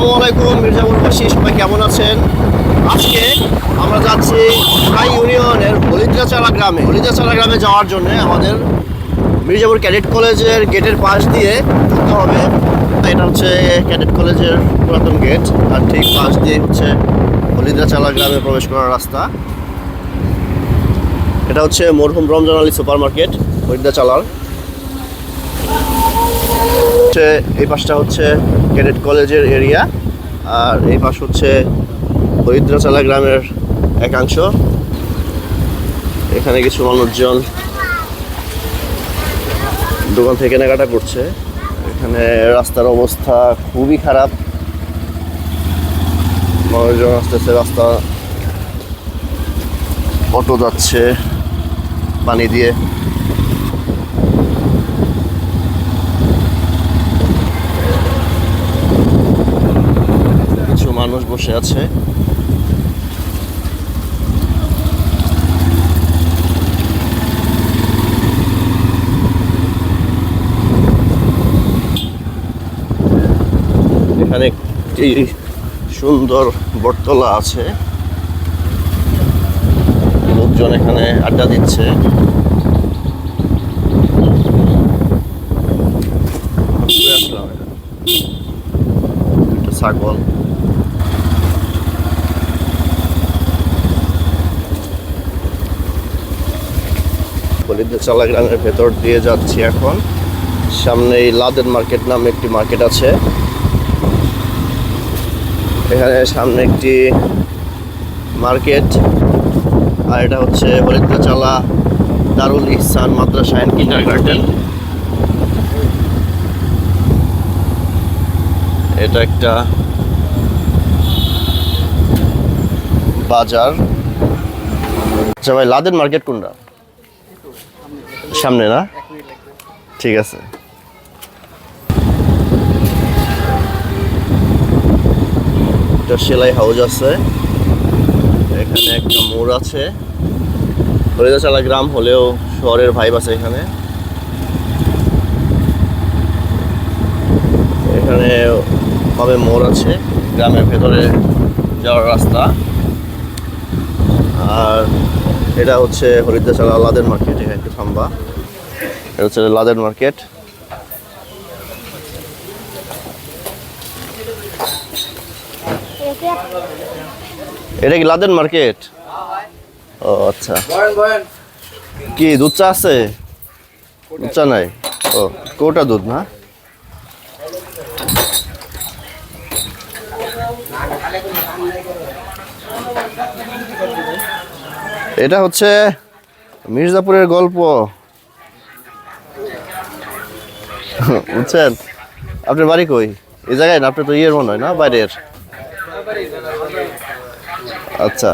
আসসালামু আলাইকুম মির্জাপুরবাসী সবাই কেমন আছেন? আজকে আমরা যাচ্ছি হাই ইউনিয়নের হলিদ্রাচালা গ্রামে। হলিদ্রাচালা গ্রামে যাওয়ার জন্য আমাদের মির্জাপুর ক্যাডেট কলেজের গেটের পাশ দিয়ে ঢুকতে হবে। এটা হচ্ছে ক্যাডেট কলেজের পুরাতন গেট। আর ঠিক পাশ দিয়ে হচ্ছে হলিদ্রাচালা গ্রামে প্রবেশ করার রাস্তা। এটা হচ্ছে মরহুম রমজান আলী সুপার মার্কেট হরিদ্রাচালার হচ্ছে এই পাশটা হচ্ছে ক্যাডেট কলেজের এরিয়া আর এই পাশ হচ্ছে হরিদ্রাচালা গ্রামের একাংশ। এখানে কিছু মানুষজন দোকান থেকে কেনাকাটা করছে। এখানে রাস্তার অবস্থা খুবই খারাপ। মানুষজন আসতেছে, রাস্তা অটো যাচ্ছে, পানি দিয়ে কিছু মানুষ বসে আছে। এখানে একটি সুন্দর বটতলা আছে। লোকজন এখানে আড্ডা দিচ্ছে। ছাগল। চালা গ্রামের ভেতর দিয়ে যাচ্ছি এখন। সামনে এই লাদেন মার্কেট নামে একটি মার্কেট আছে। এখানে সামনে একটি মার্কেট। আর এটা হচ্ছে চালা দারুল ইহসান মাদ্রাসা অ্যান্ড কিন্ডার গার্ডেন এটা একটা বাজার। আচ্ছা ভাই, লাদেন মার্কেট কোনটা? সামনে না? ঠিক আছে। একটা সেলাই হাউস আছে। এখানে একটা মোড় আছে। হরিদাচালা গ্রাম হলেও শহরের ভাইব আছে এখানে। এখানে হবে মোড় আছে, গ্রামের ভেতরে যাওয়ার রাস্তা। আর এটা হচ্ছে হরিদাচালা লাদেন মার্কেট, এখানে একটু থাম্বা এটা হচ্ছে লাদেন মার্কেট। এটা কি লাদেন মার্কেট? ও আচ্ছা। কি, দুধ চা আছে? দুধ চা নাই? ও, কোটা দুধ না? এটা হচ্ছে মির্জাপুরের গল্প। বুঝছেন? আপনার বাড়ি কই? এই জায়গায় না? তো ইয়ের মনে হয় না? বাইরের? আচ্ছা।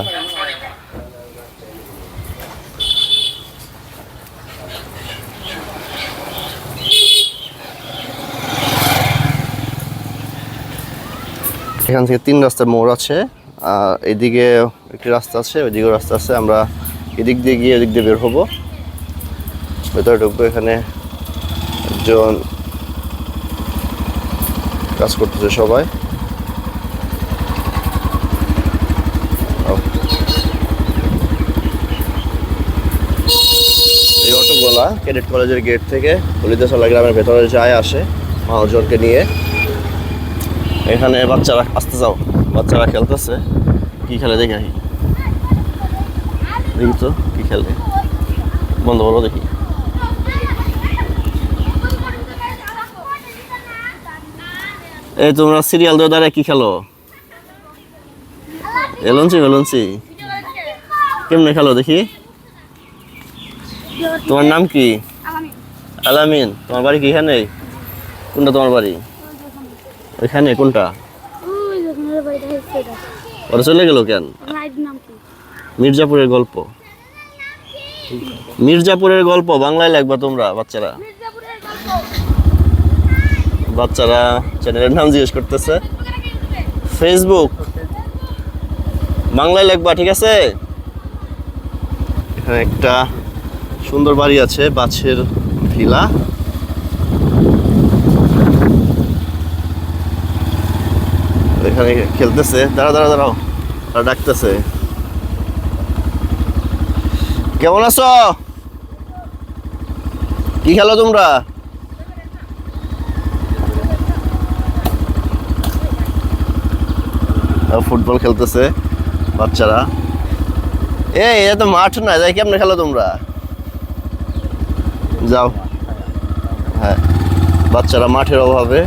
এখান থেকে তিন রাস্তার মোড় আছে। এদিকে একটি রাস্তা আছে, ওইদিকেও রাস্তা আছে। আমরা এদিক দিয়ে গিয়ে এদিক দিয়ে বের হব। ভেতরে ঢুকবো, এখানে একজন কাজ করতেছে সবাই। এই ক্যাডেট কলেজের গেট থেকে হলিদাসলা গ্রামের ভেতরে যায়, আসে মানুষজনকে নিয়ে। এখানে বাচ্চারা আসতে যাও বাচ্চারা খেলতেছে। কি খেলে দেখি আহি। দেখি তো, কি খেলে? বন্ধ বলো দেখি। এই তোমরা সিরিয়াল দিয়ে দাঁড়িয়ে কি খেলো? এলনসি এলনসি কেমনে খেলো দেখি? তোমার নাম কি? আলামিন, তোমার বাড়ি কি এখানে? কোনটা তোমার বাড়ি? ওইখানে, কোনটা ওই যে আপনার বাড়িটা হচ্ছে এটা। ওরা চলে গেল কেন? মির্জাপুরের গল্প। মির্জাপুরের গল্প বাংলায় লাগবা তোমরা বাচ্চারা। বাচ্চারা চ্যানেলের নাম জিজ্ঞেস করতেছে। ফেসবুক বাংলায় লিখবা ঠিক আছে? এখানে একটা সুন্দর বাড়ি আছে বাছের ভিলা। এখানে খেলতেছে। দাঁড়া দাঁড়া দাঁড়াও। ডাকতেছে। কেমন আছো? কি খেলো তোমরা? ফুটবল খেলতেছে বাচ্চারা। এই এটা তো মাঠ না যাই কেমনে খেলো তোমরা? যাও। হ্যাঁ বাচ্চারা মাঠের অভাবে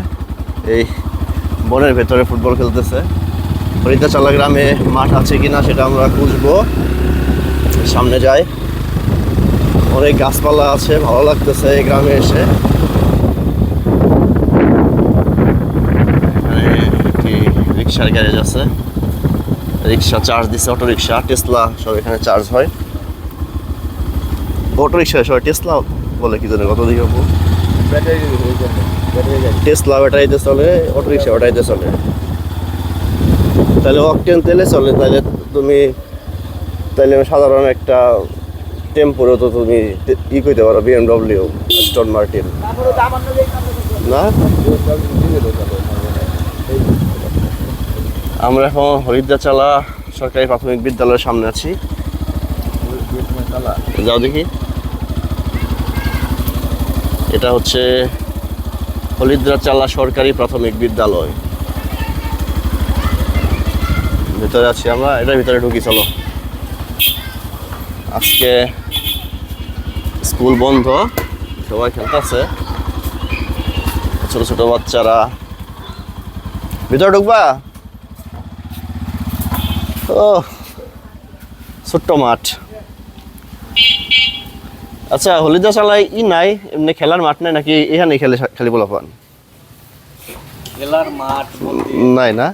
এই বনের ভেতরে ফুটবল খেলতেছে। হরিদাচালা গ্রামে মাঠ আছে কিনা সেটা আমরা খুঁজবো। সামনে যাই। অনেক গাছপালা আছে, ভালো লাগতেছে এই গ্রামে এসে। রিক্সার গ্যারেজ আছে। রিক্সা চার্জ দিচ্ছে অটো রিক্সা টেসলা, সব এখানে চার্জ হয়। অটো রিক্সা সবাই টেসলা বলে কি জানে, কত দিকে হব টেসলা ব্যাটারিতে চলে অটো রিক্সা ব্যাটারিতে চলে। তাহলে অকটেন তেলে চলে, তাহলে তুমি, তাহলে সাধারণ একটা টেম্পোরও তো তুমি ই করতে পারো বিএমডব্লিউ স্টোন মার্টিন না? আমরা এখন হরিদ্রাচালা সরকারি প্রাথমিক বিদ্যালয়ের সামনে আছি। যাও দেখি। এটা হচ্ছে হরিদ্রাচালা সরকারি প্রাথমিক বিদ্যালয়। ভিতরে আছি আমরা, এটার ভিতরে ঢুকি, চলো। আজকে স্কুল বন্ধ, সবাই খেলতেছে। ছোট ছোট বাচ্চারা। ভিতরে ঢুকবা? ও, ছোট্ট মাঠ। আচ্ছা হলিদা চালায় ই নাই এমনি খেলার মাঠ নাই নাকি এখানে খেলে খেলিব পান খেলার মাঠ নাই না?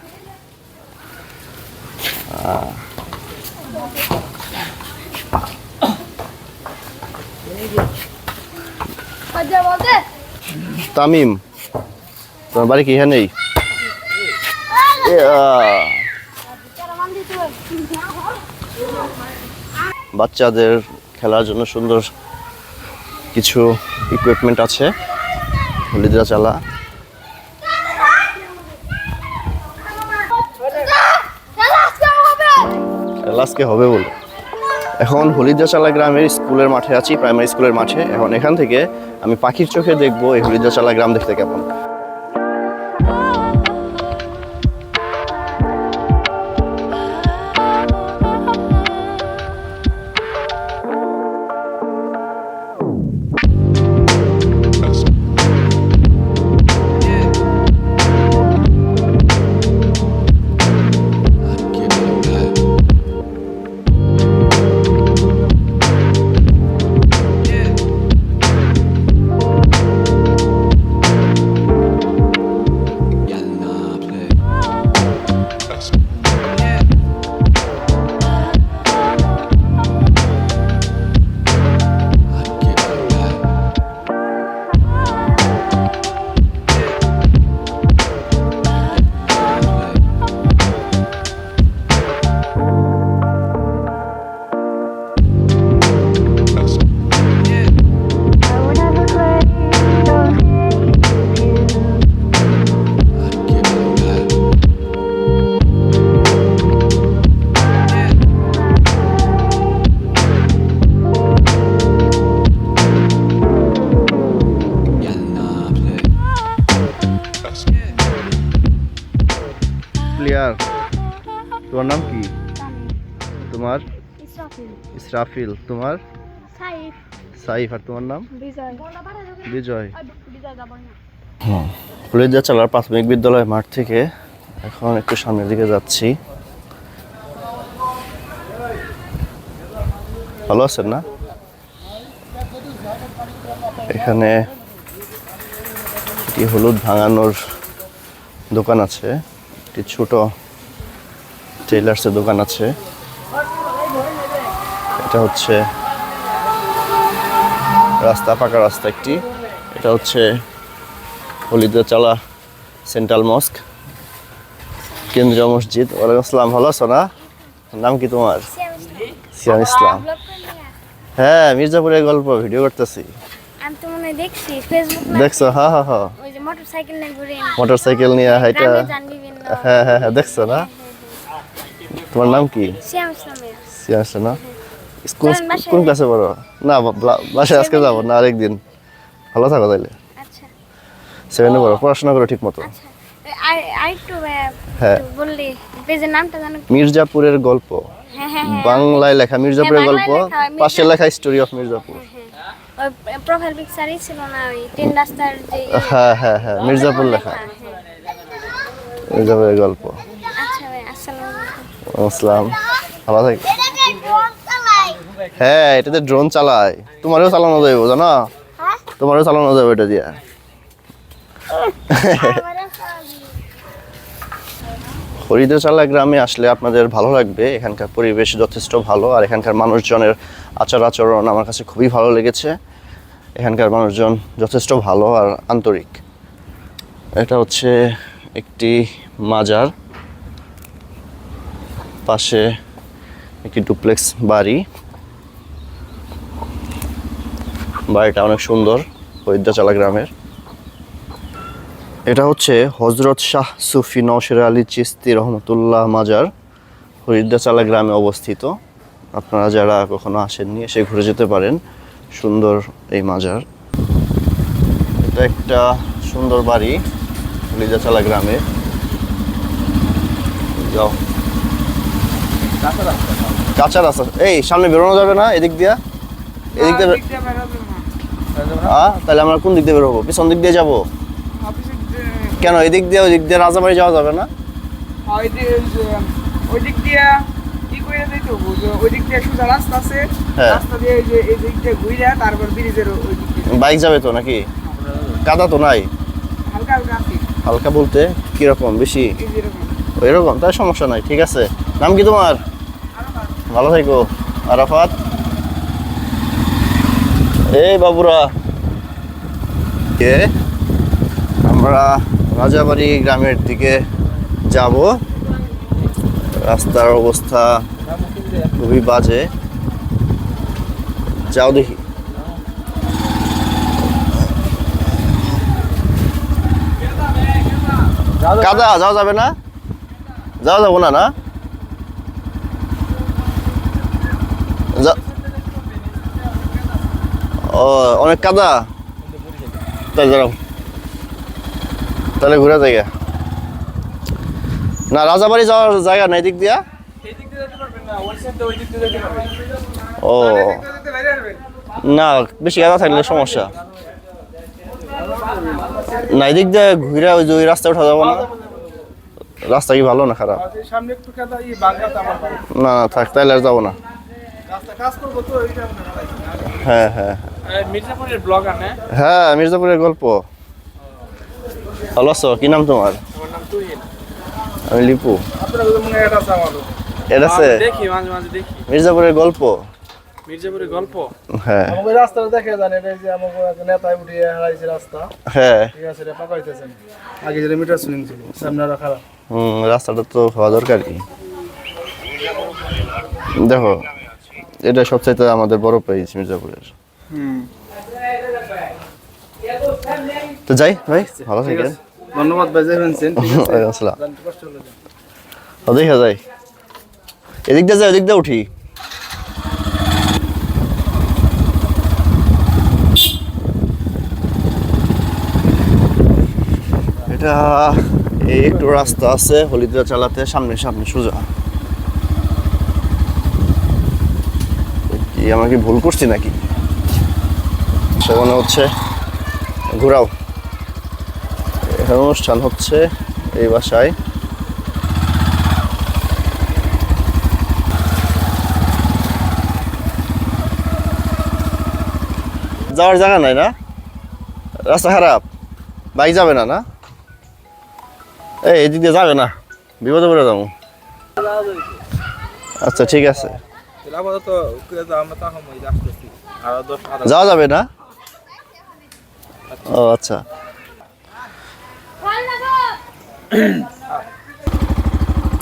তামিম তোমার বাড়ি কি এখানেই? বাচ্চাদের খেলার জন্য সুন্দর কিছু ইকুইপমেন্ট আছে। হলিদরা চালা। খেলা হবে বলে। এখন হলিদাচালা গ্রামের স্কুলের মাঠে আছি প্রাইমারি স্কুলের মাঠে। এখন এখান থেকে আমি পাখির চোখে দেখব এই হলিদাচালা গ্রাম দেখতে কেমন। ইসরাফিল তোমার? সাইফ। সাইফ আর তোমার নাম? বিজয়। বিজয়। বিজয় যাব না। হলিদা চালার প্রাথমিক বিদ্যালয় মাঠ থেকে। এখন একটু সামনের দিকে যাচ্ছি। ভালো আছেন না? এখানে একটি হলুদ ভাঙানোর দোকান আছে। একটি ছোট টেলার্সের দোকান আছে। এটা হচ্ছে রাস্তা পাকা রাস্তা একটি। এটা হচ্ছে চালা সেন্ট্রাল মস্ক। কেন্দ্রীয় মসজিদ। ওয়ালাইকুম আসসালাম। ভালো আছো না? নাম কি তোমার? সিয়াম ইসলাম। হ্যাঁ মির্জাপুরের গল্প ভিডিও করতেছি। দেখছি হ্যাঁ হ্যাঁ হ্যাঁ ওই মোটর সাইকেল নিয়ে হ্যাঁ হ্যাঁ হ্যাঁ দেখছ না? তোমার নাম কি? না চলেন বাসায় কোন ক্লাসে পড়ো? না বাসায় আজকে যাব না আরেকদিন। ভালো থাকো তাইলে। আচ্ছা। সেভেনে পড়ো পড়াশোনা করো ঠিক মতো। আচ্ছা। হ্যাঁ। মির্জাপুরের গল্প। হ্যাঁ হ্যাঁ হ্যাঁ। বাংলায় লেখা মির্জাপুরের গল্প পাশে লেখা স্টোরি অফ মির্জাপুর। প্রোফাইল পিকচারই ছিল না ওই তিন রাস্তার যে হ্যাঁ হ্যাঁ হ্যাঁ মির্জাপুর লেখা। মির্জাপুরের গল্প। আচ্ছা ভাই আসসালামু আলাইকুম। আসসালাম। ভালো থাকি। হ্যাঁ এটাতে ড্রোন চালায়। তোমারও চালানো যাবে জানো? হ্যাঁ? তোমারও চালানো যাবে এটা দিয়ে। হরিদাচালা গ্রামে আসলে আপনাদের ভালো লাগবে। এখানকার পরিবেশ যথেষ্ট ভালো আর এখানকার মানুষজনের আচার আচরণ আমার কাছে খুবই ভালো লেগেছে। এখানকার মানুষজন যথেষ্ট ভালো আর আন্তরিক। এটা হচ্ছে একটি মাজার। পাশে একটি ডুপ্লেক্স বাড়ি। বাড়িটা অনেক সুন্দর হরিদ্রাচালা গ্রামের। এটা হচ্ছে হজরত শাহ সুফি নওশের আলী চিস্তি রহমতুল্লাহ মাজার হরিদ্রাচালা গ্রামে অবস্থিত। আপনারা যারা কখনো আসেননি, এসে ঘুরে যেতে পারেন। সুন্দর এই মাজার। এটা একটা সুন্দর বাড়ি হরিদ্রাচালা গ্রামে। যাও। কাঁচা রাস্তা। এই সামনে বেরোনো যাবে না এদিক দিয়া? এদিক দিয়ে আ তাহলে আমরা কোন দিক দিয়ে বেরোবো? পিছন দিক দিয়ে যাব? কেন এদিক দিয়ে ওই দিক দিয়ে রাজাবাড়ি যাওয়া যাবে না? ওই দিক দিয়া কি করে যাইতে ওই দিক দিয়ে সোজা রাস্তা আছে। হ্যাঁ। রাস্তা দিয়ে এই যে এই দিক দিয়ে ঘুরে তারপর ব্রিজের ওই দিক বাইক যাবে তো নাকি? কাদা তো নাই? হালকা হালকা হালকা বলতে কীরকম বেশি? এরকম। তাই সমস্যা নাই ঠিক আছে। নাম কি তোমার? ভালো থাকো আরাফাত। এই বাবুরা। কে? আমরা রাজাবাড়ি গ্রামের দিকে যাব। রাস্তার অবস্থা খুবই বাজে। যাও দেখি। কাদা যাওয়া যাবে না? যাওয়া যাব না না যা- ও অনেক কাদা। তাই দাঁড়াও। তাহলে ঘুরে জায়গা না, রাজাবাড়ি যাওয়ার জায়গা নাই দিক দিয়া? ও। না, বেশি কাদা থাকলে সমস্যা। না, এদিক দিয়ে ঘুরে ওই যে রাস্তা উঠা যাব না। রাস্তা কি ভালো না খারাপ। না থাক তাইলে আর যাব না। হ্যাঁ হ্যাঁ। মির্জাপুরের ব্লগার না হ্যাঁ মির্জাপুরের গল্প। ভালো আছো কি নাম তোমার? আমার নাম তুহিন। আমি লিপু। এটা আছে আমারও। এটা আছে? আমি দেখি মাঝে মাঝে দেখি। মির্জাপুরের গল্প? মির্জাপুরের গল্প? হ্যাঁ। আমাকে রাস্তাটা দেখে জানেন এটা যে আমাকে এক নেতায় উঠিয়ে হারাইছে রাস্তা। হ্যাঁ। ঠিক আছে রে আগে মিটার ছিল সামনে হুম রাস্তাটা তো হওয়া দরকারই দেখো এটা সবচাইতে আমাদের বড় পেজ মির্জাপুরের। তো যাই ভাই ভালো থাকেন। ধন্যবাদ ভাই যে ফেনছেন ওয়ালাইকুম আসসালাম। জানতে কষ্ট হলো ও দেখা যাই। এদিক দিয়ে যাই ওদিক দিয়ে উঠি। এটা এই একটু রাস্তা আছে হলিদা চালাতে সামনে সামনে সোজা। কি আমরা কি ভুল করছি নাকি? সেখানে হচ্ছে, ঘোরাও। এখানে অনুষ্ঠান হচ্ছে এই বাসায়। যাওয়ার জায়গা নাই না? রাস্তা খারাপ। বাইক যাবে না না? এই, এদিক দিয়ে যাবে না। বিপদে পড়ে যাব। আচ্ছা ঠিক আছে। আপাতত আমরা তো সময় আসতেছি। আর দশ যাওয়া যাবে না? ও আচ্ছা।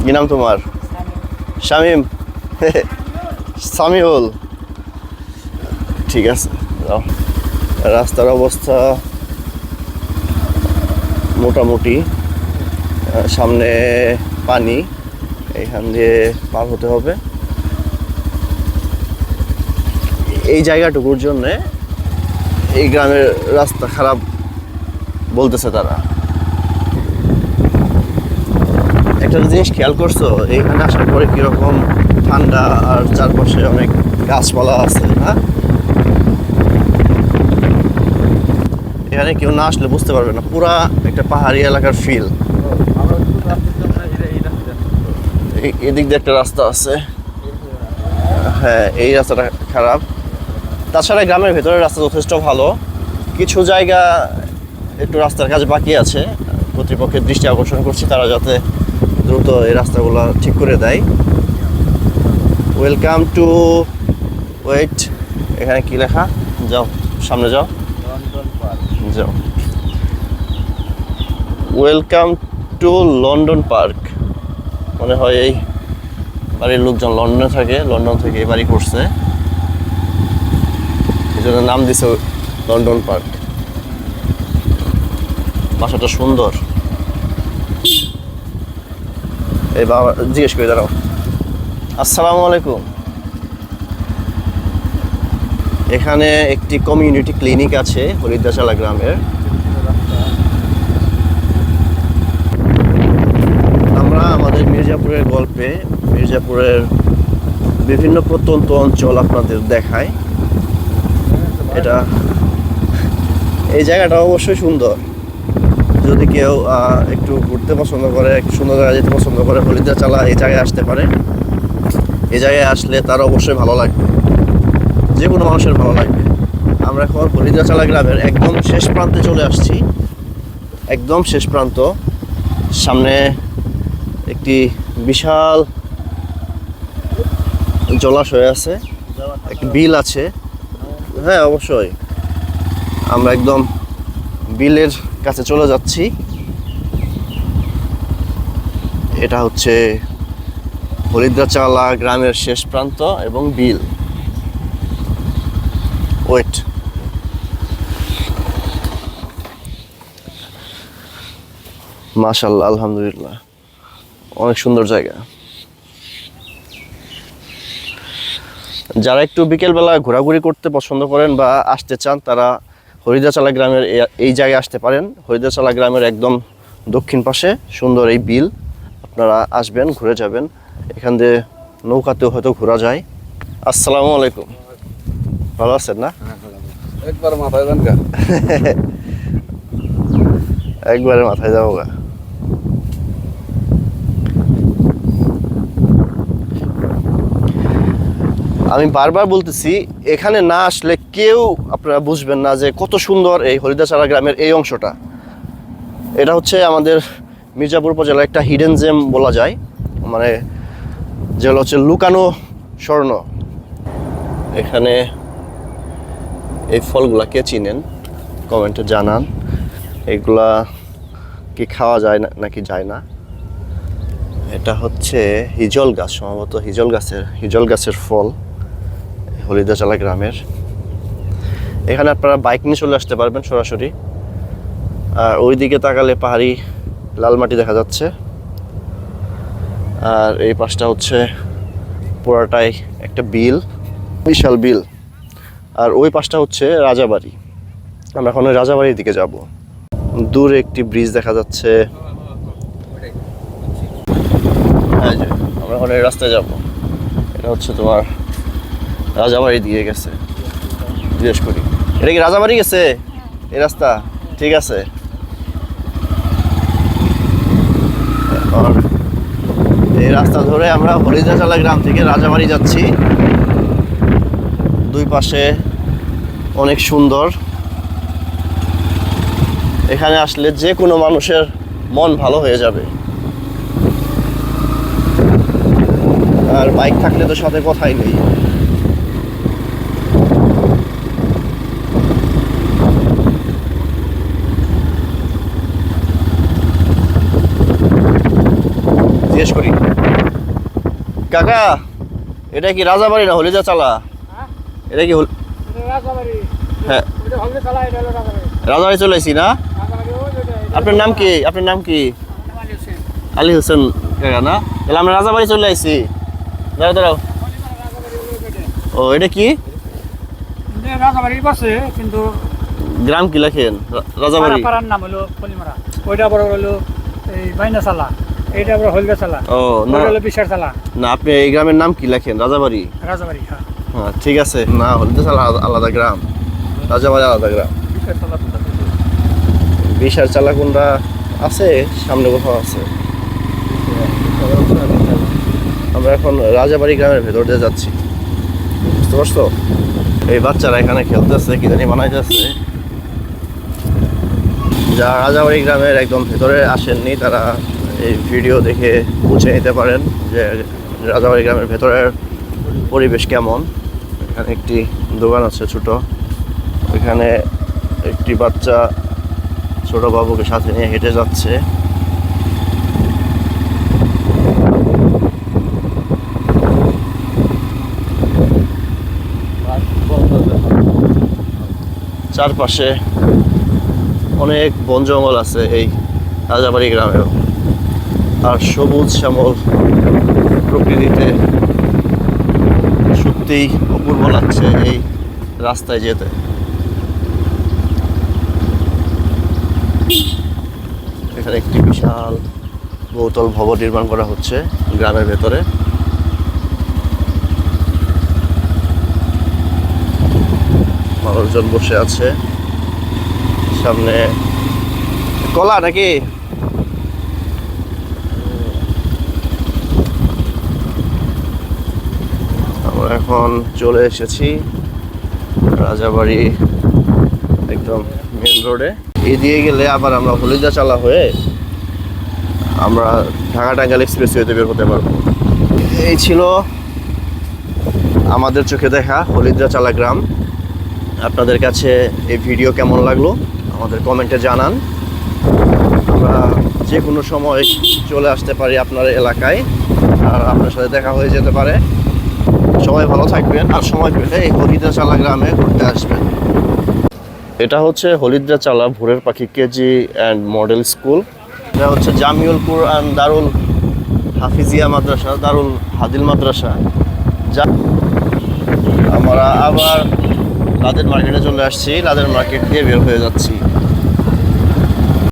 কি নাম তোমার? শামিম। সামিউল। ঠিক আছে রাস্তার অবস্থা মোটামুটি সামনে পানি এইখান দিয়ে পার হতে হবে। এই জায়গাটুকুর জন্যে এই গ্রামের রাস্তা খারাপ বলতেছে তারা। একটা জিনিস খেয়াল করছ এইখানে আসার পরে কীরকম ঠান্ডা আর চারপাশে অনেক গাছপালা আছে না এখানে কেউ না আসলে বুঝতে পারবে না, পুরা একটা পাহাড়ি এলাকার ফিল এদিক দিয়ে একটা রাস্তা আছে। হ্যাঁ এই রাস্তাটা খারাপ। তাছাড়া গ্রামের ভেতরের রাস্তা যথেষ্ট ভালো। কিছু জায়গা একটু রাস্তার কাজ বাকি আছে। কর্তৃপক্ষের দৃষ্টি আকর্ষণ করছি তারা যাতে দ্রুত এই রাস্তাগুলো ঠিক করে দেয়। ওয়েলকাম টু ওয়েট এখানে কি লেখা? যাও সামনে যাও। পার্ক যাও। ওয়েলকাম টু লন্ডন পার্ক মনে হয় এই বাড়ির লোকজন লন্ডনে থাকে লন্ডন থেকে এই বাড়ি করছে। জন্য নাম দিছে লন্ডন পার্ক। বাসাটা সুন্দর। এই বাবা, জিজ্ঞেস করে দাঁড়াও। আসসালামু আলাইকুম। এখানে একটি কমিউনিটি ক্লিনিক আছে হরিদাসালা গ্রামের। আমরা আমাদের মির্জাপুরের গল্পে, মির্জাপুরের বিভিন্ন প্রত্যন্ত অঞ্চল আপনাদের দেখাই। এটা। এই জায়গাটা অবশ্যই সুন্দর। যদি কেউ একটু ঘুরতে পছন্দ করে, একটু সুন্দর জায়গায় যেতে পছন্দ করে হলিদা চালা এই জায়গায় আসতে পারে। এই জায়গায় আসলে তার অবশ্যই ভালো লাগবে। যে কোনো মানুষের ভালো লাগবে। আমরা এখন হলিদা চালা গ্রামের একদম শেষ প্রান্তে চলে আসছি। একদম শেষ প্রান্ত। সামনে একটি বিশাল জলাশয় আছে। একটি বিল আছে। হ্যাঁ অবশ্যই। আমরা একদম বিলের কাছে চলে যাচ্ছি। এটা হচ্ছে হরিদ্রাচালা গ্রামের শেষ প্রান্ত এবং বিল। ওয়েট মাশাল্লাহ, আলহামদুলিল্লাহ। অনেক সুন্দর জায়গা। যারা একটু বিকেলবেলা ঘোরাঘুরি করতে পছন্দ করেন বা আসতে চান তারা হরিদাচালা গ্রামের এই জায়গায় আসতে পারেন। হরিদাচালা গ্রামের একদম দক্ষিণ পাশে সুন্দর এই বিল। আপনারা আসবেন ঘুরে যাবেন। এখান দিয়ে নৌকাতেও হয়তো ঘোরা যায়। আসসালামু আলাইকুম। ভালো আছেন না? একবার মাথায় দেন একবারে মাথায় যাব গা। আমি বারবার বলতেছি, এখানে না আসলে কেউ আপনারা বুঝবেন না যে কত সুন্দর এই হরিদাচারা গ্রামের এই অংশটা। এটা হচ্ছে আমাদের মির্জাপুর উপজেলার একটা হিডেন জেম বলা যায়। মানে যেগুলো হচ্ছে লুকানো স্বর্ণ। এখানে এই ফলগুলা কে চিনেন, কমেন্টে জানান। এগুলা কি খাওয়া যায় না, নাকি যায় না? এটা হচ্ছে হিজল গাছ, সম্ভবত হিজল গাছের হিজল গাছের ফল। হলিদাচালা গ্রামের। এখানে আপনারা বাইক নিয়ে চলে আসতে পারবেন সরাসরি। আর ওই দিকে তাকালে পাহাড়ি লাল মাটি দেখা যাচ্ছে। আর এই পাশটা হচ্ছে পুরাটাই একটা বিল, বিশাল বিল। আর ওই পাশটা হচ্ছে রাজাবাড়ি। আমরা এখন রাজাবাড়ির দিকে যাব। দূরে একটি ব্রিজ দেখা যাচ্ছে। আমরা এখন রাস্তায় যাব। এটা হচ্ছে তোমার রাজাবাড়ি দিয়ে গেছে। জিজ্ঞেস করি, এটা কি রাজাবাড়ি গেছে? এই রাস্তা, ঠিক আছে। এই রাস্তা ধরে আমরা হরিদাচালা গ্রাম থেকে রাজাবাড়ি যাচ্ছি। দুই পাশে অনেক সুন্দর। এখানে আসলে যে কোনো মানুষের মন ভালো হয়ে যাবে। আর বাইক থাকলে তো সাথে কথাই নেই। জিজ্ঞেস করি। কাকা এটা কি রাজাবাড়ি না হলিদা চালা? এটা কি হ্যাঁ। রাজাবাড়ি। চলে এসি না? আপনার নাম কি? আপনার নাম কি? আলী হোসেন। কাকা না? তাহলে আমরা রাজাবাড়ি চলে আসছি দাঁড়াও দাঁড়াও। ও এটা কি? কিন্তু গ্রাম কি লেখেন? রাজাবাড়ি। পাড়ার নাম হলো পলিমারা। ওইটা বড় হলো এই বাইনা এইটা বড় হলগা চালা। ও না। হলো বিশার চালা। না আপনি এই গ্রামের নাম কি লেখেন? রাজাবাড়ি? রাজাবাড়ি হ্যাঁ। হ্যাঁ ঠিক আছে। না হলদে আলাদা আলাদা গ্রাম। রাজাবাড়ি আলাদা গ্রাম। বিশেষ চালা কোনটা আছে? সামনে কোথাও আছে। আমরা এখন রাজাবাড়ি গ্রামের ভেতর দিয়ে যাচ্ছি। বুঝতে পারছ? এই বাচ্চারা এখানে খেলতেছে কি জানি বানাইতেছে। যারা রাজাবাড়ি গ্রামের একদম ভেতরে আসেননি তারা এই ভিডিও দেখে বুঝে নিতে পারেন যে রাজাবাড়ি গ্রামের ভেতরের পরিবেশ কেমন। এখানে একটি দোকান আছে ছোট। এখানে একটি বাচ্চা ছোট বাবুকে সাথে নিয়ে হেঁটে যাচ্ছে। চারপাশে অনেক বন জঙ্গল আছে এই রাজাবাড়ি গ্রামেও। আর সবুজ শ্যামল প্রকৃতিতে সত্যিই অপূর্ব লাগছে এই রাস্তায় যেতে। এখানে একটি বিশাল বহুতল ভবন নির্মাণ করা হচ্ছে গ্রামের ভেতরে। মানুষজন বসে আছে। সামনে কলা নাকি? এখন চলে এসেছি রাজাবাড়ি একদম মেন রোডে এদিকে গেলে আবার আমরা হলিদা চালা হয়ে আমরা ঢাকা টাঙ্গাইল এক্সপ্রেসওয়েতে বের হতে পারব। এই ছিল আমাদের চোখে দেখা হলিদ্রা চালা গ্রাম। আপনাদের কাছে এই ভিডিও কেমন লাগল? আমাদের কমেন্টে জানান। আমরা যে কোনো সময় চলে আসতে পারি আপনার এলাকায়। আর আপনার সাথে দেখা হয়ে যেতে পারে। সবাই ভালো থাকবেন আর সময় পেলে এই হলিদ্রা চালা গ্রামে ঘুরতে আসবেন। এটা হচ্ছে হলিদ্রা চালা ভোরের পাখি কেজি অ্যান্ড মডেল স্কুল এটা হচ্ছে জামিউল কুরআন দারুল হাফিজিয়া মাদ্রাসা দারুল হাদিল মাদ্রাসা। যা আমরা আবার লাদের মার্কেটে চলে আসছি। লাদের মার্কেট দিয়ে বের হয়ে যাচ্ছি।